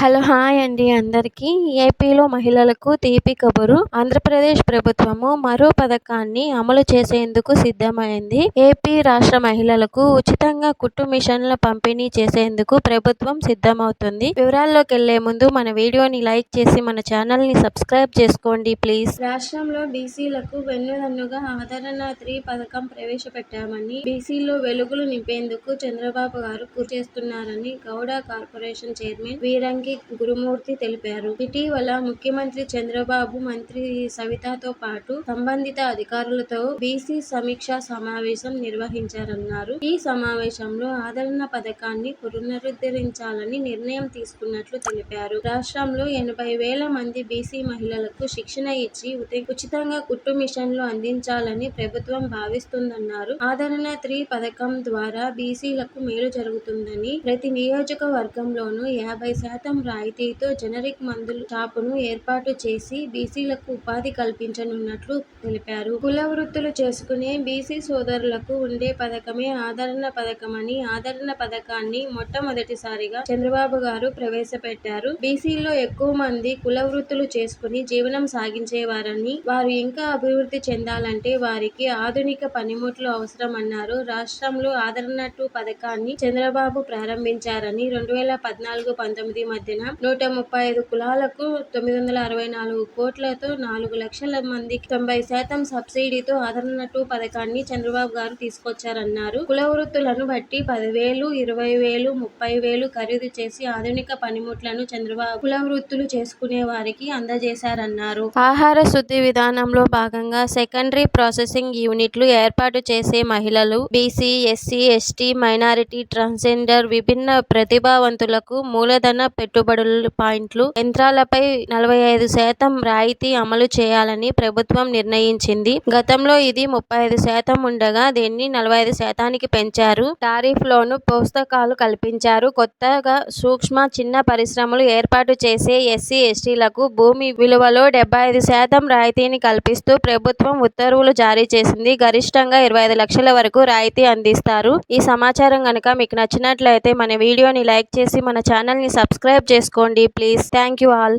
Hello hi అండి అందరికీ. ఏపీలో మహిళలకు తీపి కబురు. ఆంధ్రప్రదేశ్ ప్రభుత్వము మరో పథకాన్ని అమలు చేసేందుకు సిద్ధమైంది. ఏపీ రాష్ట్ర మహిళలకు ఉచితంగా కుట్టు మిషన్ల పంపిణీ చేసేందుకు ప్రభుత్వం సిద్ధమవుతుంది. వివరాల్లోకి వెళ్ళే ముందు మన వీడియోని లైక్ చేసి మన ఛానల్ని సబ్స్క్రైబ్ చేసుకోండి ప్లీజ్. రాష్ట్రంలో బీసీలకు వెన్నుదన్నుగా ఆదరణ త్రీ పథకం ప్రవేశపెట్టామని బీసీలో వెలుగులు నింపేందుకు చంద్రబాబు గారు కృషి చేస్తున్నారని గౌడ కార్పొరేషన్ చైర్మన్ వీరంగి గురుమూర్తి తెలిపారు. ఇటీవల ముఖ్యమంత్రి చంద్రబాబు మంత్రి సవితతో పాటు సంబంధిత అధికారులతో బీసీ సమీక్షా సమావేశం నిర్వహించారన్నారు. ఈ సమావేశంలో ఆదరణ పథకాన్ని పునరుద్ధరించాలని నిర్ణయం తీసుకున్నట్లు తెలిపారు. రాష్ట్రంలో ఎనభై వేల మంది బీసీ మహిళలకు శిక్షణ ఇచ్చి ఉచితంగా కుట్టు మిషన్లు అందించాలని ప్రభుత్వం భావిస్తుందన్నారు. ఆదరణ త్రీ పథకం ద్వారా బీసీలకు మేలు జరుగుతుందని ప్రతి నియోజకవర్గంలోనూ యాభై శాతం రాయితీతో జనరిక్ మందుల షాపును ఏర్పాటు చేసి బీసీలకు ఉపాధి కల్పించనున్నట్లు తెలిపారు. కుల వృత్తులు చేసుకునే బీసీ సోదరులకు ఉండే పథకమే ఆదరణ పథకమని ఆదరణ పథకాన్ని మొట్టమొదటిసారిగా చంద్రబాబు గారు ప్రవేశపెట్టారు. బీసీలో ఎక్కువ మంది కుల వృత్తులు చేసుకుని జీవనం సాగించేవారని వారు ఇంకా అభివృద్ధి చెందాలంటే వారికి ఆధునిక పనిముట్లు అవసరమన్నారు. రాష్ట్రంలో ఆదరణ టూ పథకాన్ని చంద్రబాబు ప్రారంభించారని రెండు వేల పద్నాలుగు పంతొమ్మిది మధ్య మధ్యన నూట ముప్పై ఐదు కులాలకు తొమ్మిది వందల అరవై నాలుగు కోట్లతో నాలుగు లక్షల మందికి తొంభై శాతం సబ్సిడీతో ఆదరణ టూ పథకాన్ని చంద్రబాబు గారు తీసుకొచ్చారన్నారు. కుల వృత్తులను బట్టి పదివేలు ఇరవై వేలు ముప్పై వేలు ఖరీదు చేసి ఆధునిక పనిముట్లను చంద్రబాబు కుల వృత్తులు చేసుకునే వారికి అందజేశారన్నారు. ఆహార శుద్ధి విధానంలో భాగంగా సెకండరీ ప్రాసెసింగ్ యూనిట్లు ఏర్పాటు చేసే మహిళలు BC SC ST minority transgender విభిన్న ప్రతిభావంతులకు మూలధన పెట్టుబడుల పాయింట్లు. యంత్రాలపై నలభై ఐదు శాతం రాయితీ అమలు చేయాలని ప్రభుత్వం నిర్ణయించింది. గతంలో ఇది ముప్పై ఐదు శాతం ఉండగా దీన్ని నలభై ఐదు శాతానికి పెంచారు. టారిఫ్ లోను పుస్తకాలు కల్పించారు. కొత్తగా సూక్ష్మ చిన్న పరిశ్రమలు ఏర్పాటు చేసే ఎస్సీ ఎస్టీలకు భూమి విలువలో డెబ్బై ఐదు శాతం రాయితీని కల్పిస్తూ ప్రభుత్వం ఉత్తర్వులు జారీ చేసింది. గరిష్టంగా ఇరవై ఐదు లక్షల వరకు రాయితీ అందిస్తారు. ఈ సమాచారం కనుక మీకు నచ్చినట్లయితే మన వీడియోని లైక్ చేసి మన ఛానల్ని సబ్స్క్రైబ్ చేసుకోండి. ప్లీజ్. Thank you all.